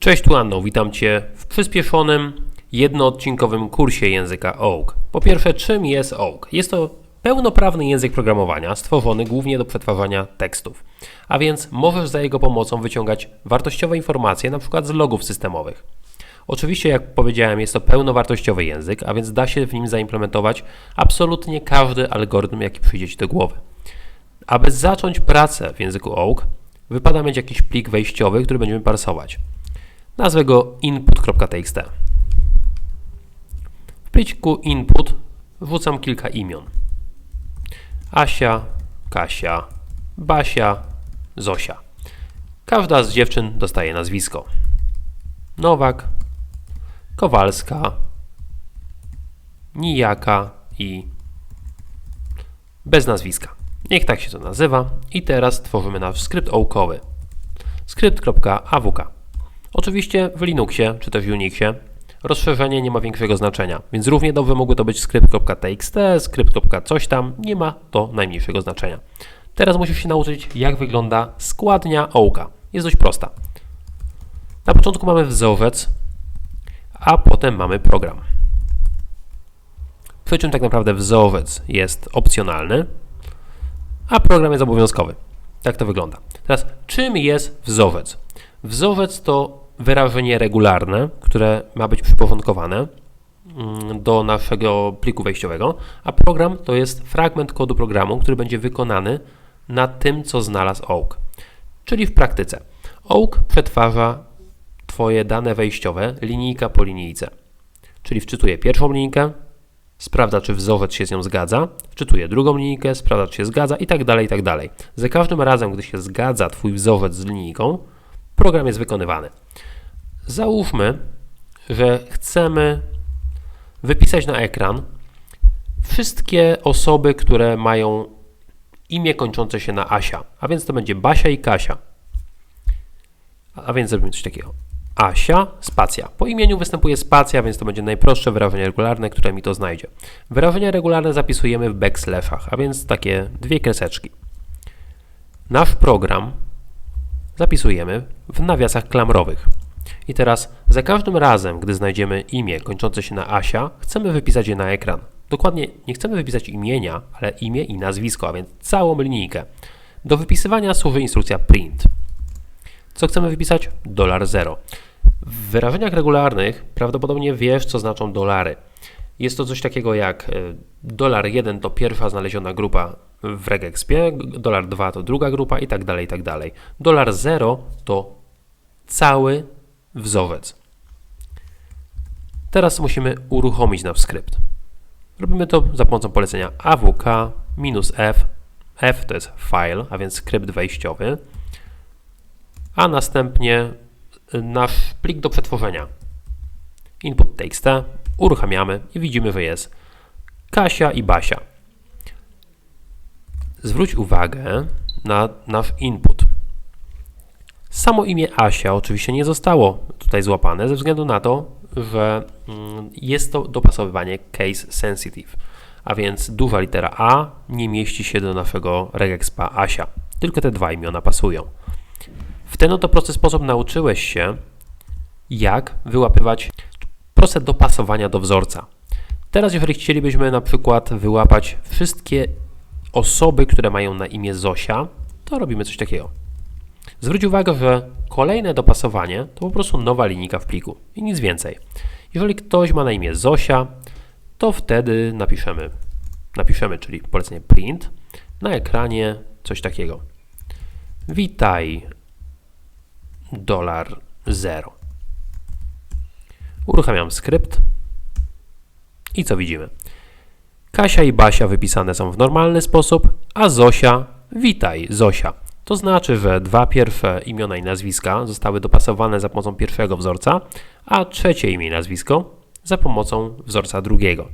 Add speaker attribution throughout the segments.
Speaker 1: Cześć, tu Anno, witam Cię w przyspieszonym, jednoodcinkowym kursie języka OAK. Po pierwsze, czym jest OAK? Jest to pełnoprawny język programowania stworzony głównie do przetwarzania tekstów. A więc możesz za jego pomocą wyciągać wartościowe informacje, np. z logów systemowych. Oczywiście, jak powiedziałem, jest to pełnowartościowy język, a więc da się w nim zaimplementować absolutnie każdy algorytm, jaki przyjdzie Ci do głowy. Aby zacząć pracę w języku OAK, wypada mieć jakiś plik wejściowy, który będziemy parsować. Nazwę go input.txt. W pliku input wrzucam kilka imion. Asia, Kasia, Basia, Zosia. Każda z dziewczyn dostaje nazwisko. Nowak, Kowalska, Nijaka i bez nazwiska. Niech tak się to nazywa. I teraz tworzymy nasz skrypt ołkowy. Skrypt.awk. Oczywiście w Linuxie czy też Unixie rozszerzenie nie ma większego znaczenia, więc równie dobrze mogły to być skrypt.txt, skrypt. coś tam, nie ma to najmniejszego znaczenia. Teraz musisz się nauczyć, jak wygląda składnia ołka. Jest dość prosta. Na początku mamy wzorzec, a potem mamy program. Przy czym tak naprawdę wzorzec jest opcjonalny, a program jest obowiązkowy. Tak to wygląda. Teraz, czym jest wzorzec? Wzorzec to wyrażenie regularne, które ma być przyporządkowane mm, do naszego pliku wejściowego, a program to jest fragment kodu programu, który będzie wykonany na tym, co znalazł OAK. Czyli w praktyce OAK przetwarza Twoje dane wejściowe linijka po linijce. Czyli wczytuje pierwszą linijkę, sprawdza, czy wzorzec się z nią zgadza, wczytuje drugą linijkę, sprawdza, czy się zgadza i tak dalej, i tak dalej. Za każdym razem, gdy się zgadza Twój wzorzec z linijką, program jest wykonywany. Załóżmy, że chcemy wypisać na ekran wszystkie osoby, które mają imię kończące się na Asia, a więc to będzie Basia i Kasia. A więc zrobimy coś takiego. Asia, spacja. Po imieniu występuje spacja, więc to będzie najprostsze wyrażenie regularne, które mi to znajdzie. Wyrażenia regularne zapisujemy w backslashach, a więc takie dwie kreseczki. Nasz program zapisujemy w nawiasach klamrowych. I teraz za każdym razem, gdy znajdziemy imię kończące się na Asia, chcemy wypisać je na ekran. Dokładnie nie chcemy wypisać imienia, ale imię i nazwisko, a więc całą linijkę. Do wypisywania służy instrukcja print. Co chcemy wypisać? Dolar zero. W wyrażeniach regularnych prawdopodobnie wiesz, co znaczą dolary. Jest to coś takiego jak e, dolar 1 to pierwsza znaleziona grupa w regexpie, dolar 2 to druga grupa i tak dalej, i tak dalej. Dolar 0 to cały wzorzec. Teraz musimy uruchomić nasz skrypt. Robimy to za pomocą polecenia awk-f. f to jest file, a więc skrypt wejściowy, a następnie nasz plik do przetworzenia. Input.txt uruchamiamy i widzimy, że jest Kasia i Basia. Zwróć uwagę na nasz input. Samo imię Asia oczywiście nie zostało tutaj złapane ze względu na to, że mm, jest to dopasowywanie case sensitive, a więc duża litera A nie mieści się do naszego regexpa Asia. Tylko te dwa imiona pasują. W ten oto prosty sposób nauczyłeś się, jak wyłapywać proste dopasowania do wzorca. Teraz, jeżeli chcielibyśmy na przykład wyłapać wszystkie osoby, które mają na imię Zosia, to robimy coś takiego. Zwróć uwagę, że kolejne dopasowanie to po prostu nowa linijka w pliku i nic więcej. Jeżeli ktoś ma na imię Zosia, to wtedy napiszemy, napiszemy, czyli polecenie print, na ekranie coś takiego. Witaj, dolar 0. Uruchamiam skrypt i co widzimy? Kasia i Basia wypisane są w normalny sposób, a Zosia, witaj Zosia. To znaczy, że dwa pierwsze imiona i nazwiska zostały dopasowane za pomocą pierwszego wzorca, a trzecie imię i nazwisko za pomocą wzorca drugiego.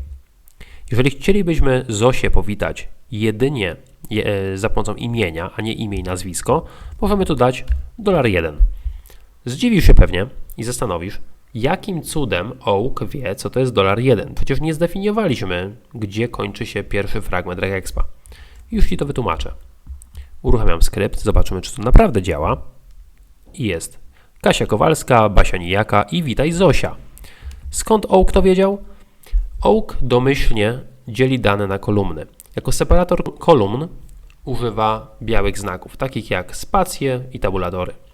Speaker 1: Jeżeli chcielibyśmy Zosię powitać jedynie e, za pomocą imienia, a nie imię i nazwisko, możemy tu dać dolar 1. Zdziwisz się pewnie i zastanowisz, jakim cudem Oak wie, co to jest dolar 1. Przecież nie zdefiniowaliśmy, gdzie kończy się pierwszy fragment regexpa. Już Ci to wytłumaczę. Uruchamiam skrypt, zobaczymy, czy to naprawdę działa. I jest. Kasia Kowalska, Basia Nijaka i witaj Zosia. Skąd Oak to wiedział? Oak domyślnie dzieli dane na kolumny. Jako separator kolumn używa białych znaków, takich jak spacje i tabuladory.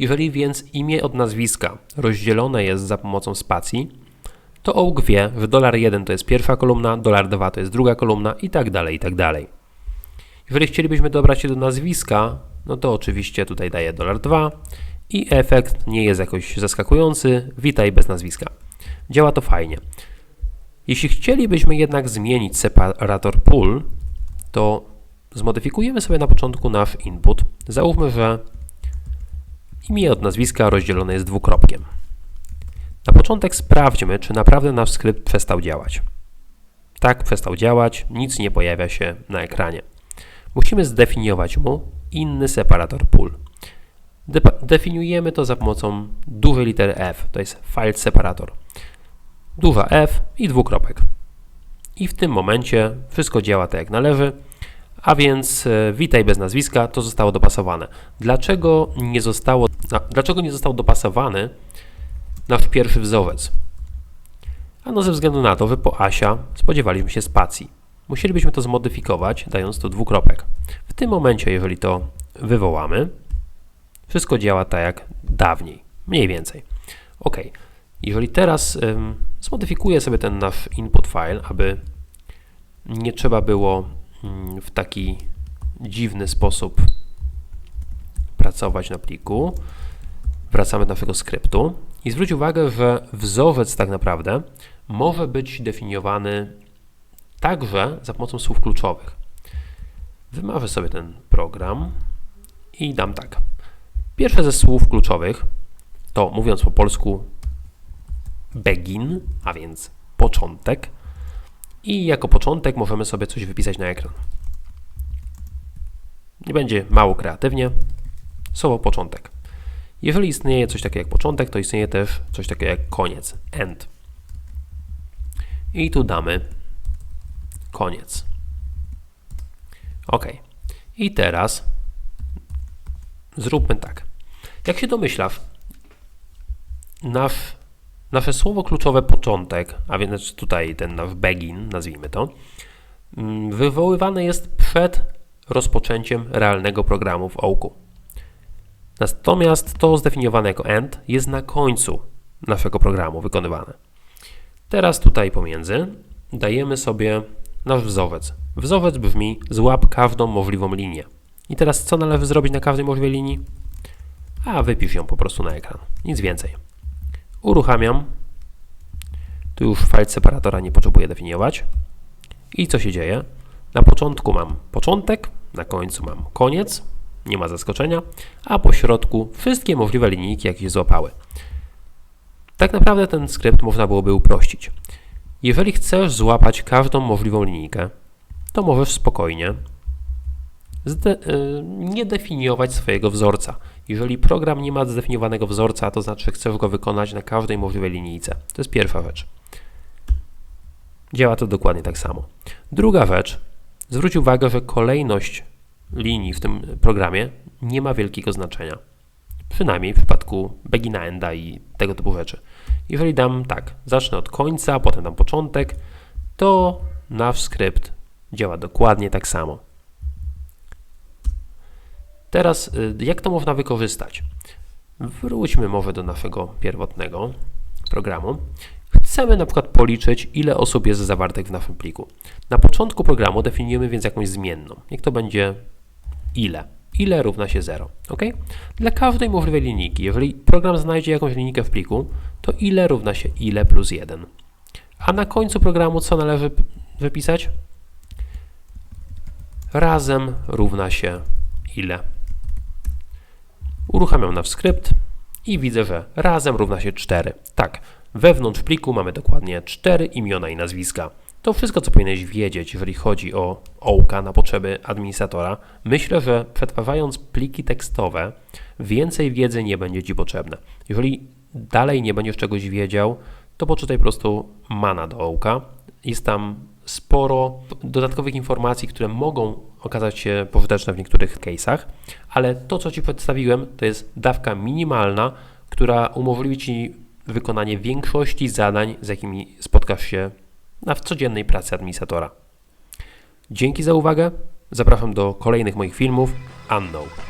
Speaker 1: Jeżeli więc imię od nazwiska rozdzielone jest za pomocą spacji, to Oak wie, że dolar 1 to jest pierwsza kolumna, dolar 2 to jest druga kolumna i tak dalej, i tak dalej. Jeżeli chcielibyśmy dobrać się do nazwiska, no to oczywiście tutaj daję dolar 2 i efekt nie jest jakoś zaskakujący, witaj bez nazwiska. Działa to fajnie. Jeśli chcielibyśmy jednak zmienić separator pool, to zmodyfikujemy sobie na początku nasz input. Załóżmy, że imię od nazwiska rozdzielone jest dwukropkiem. Na początek sprawdźmy, czy naprawdę nasz skrypt przestał działać. Tak, przestał działać, nic nie pojawia się na ekranie. Musimy zdefiniować mu inny separator pool. De definiujemy to za pomocą dużej litery F, to jest file separator. Duża F i dwukropek. I w tym momencie wszystko działa tak jak należy, a więc e, witaj bez nazwiska, to zostało dopasowane. Dlaczego nie zostało, dlaczego nie został dopasowany nasz pierwszy wzorzec? Ano ze względu na to, że po Asia spodziewaliśmy się spacji. Musielibyśmy to zmodyfikować, dając tu dwukropek. W tym momencie, jeżeli to wywołamy, wszystko działa tak jak dawniej, mniej więcej. Ok, jeżeli teraz ym, zmodyfikuję sobie ten nasz input file, aby nie trzeba było w taki dziwny sposób pracować na pliku, wracamy do naszego skryptu i zwróć uwagę, że wzorzec tak naprawdę może być definiowany także za pomocą słów kluczowych. Wymarzę sobie ten program i dam tak. Pierwsze ze słów kluczowych to, mówiąc po polsku, begin, a więc początek. I jako początek możemy sobie coś wypisać na ekran. Nie będzie mało kreatywnie. Słowo początek. Jeżeli istnieje coś takiego jak początek, to istnieje też coś takiego jak koniec, end. I tu damy koniec. Ok. I teraz zróbmy tak. Jak się domyślasz, nasz, nasze słowo kluczowe początek, a więc tutaj ten nasz begin, nazwijmy to, mm, wywoływane jest przed rozpoczęciem realnego programu w Oku. Natomiast to zdefiniowane jako end jest na końcu naszego programu wykonywane. Teraz tutaj pomiędzy dajemy sobie nasz wzorzec. Wzorzec brzmi złap każdą możliwą linię. I teraz co należy zrobić na każdej możliwej linii? A wypisz ją po prostu na ekran. Nic więcej. Uruchamiam. Tu już file separatora nie potrzebuję definiować. I co się dzieje? Na początku mam początek, na końcu mam koniec, nie ma zaskoczenia, a po środku wszystkie możliwe linijki, jakie się złapały. Tak naprawdę ten skrypt można byłoby uprościć. Jeżeli chcesz złapać każdą możliwą linijkę, to możesz spokojnie nie definiować swojego wzorca. Jeżeli program nie ma zdefiniowanego wzorca, to znaczy, chcesz go wykonać na każdej możliwej linijce. To jest pierwsza rzecz. Działa to dokładnie tak samo. Druga rzecz, zwróć uwagę, że kolejność linii w tym programie nie ma wielkiego znaczenia. Przynajmniej w przypadku begina enda i tego typu rzeczy. Jeżeli dam tak, zacznę od końca, potem dam początek, to nasz skrypt działa dokładnie tak samo. Teraz, y, jak to można wykorzystać? Wróćmy może do naszego pierwotnego programu. Chcemy na przykład policzyć, ile osób jest zawartych w naszym pliku. Na początku programu definiujemy więc jakąś zmienną. Niech to będzie ile. Ile równa się 0. ok? Dla każdej możliwej linijki, jeżeli program znajdzie jakąś linijkę w pliku, to ile równa się ile plus 1. A na końcu programu co należy wypisać? Razem równa się ile. Uruchamiam nasz i widzę, że razem równa się 4. Tak, wewnątrz pliku mamy dokładnie 4 imiona i nazwiska. To wszystko, co powinieneś wiedzieć, jeżeli chodzi o ołka na potrzeby administratora. Myślę, że przetwarzając pliki tekstowe, więcej wiedzy nie będzie Ci potrzebne. Jeżeli dalej nie będziesz czegoś wiedział, to poczytaj po prostu mana do ołka. Jest tam sporo dodatkowych informacji, które mogą okazać się pożyteczne w niektórych case'ach, ale to, co Ci przedstawiłem, to jest dawka minimalna, która umożliwi Ci wykonanie większości zadań, z jakimi spotkasz się na codziennej pracy administratora. Dzięki za uwagę. Zapraszam do kolejnych moich filmów. Unknown.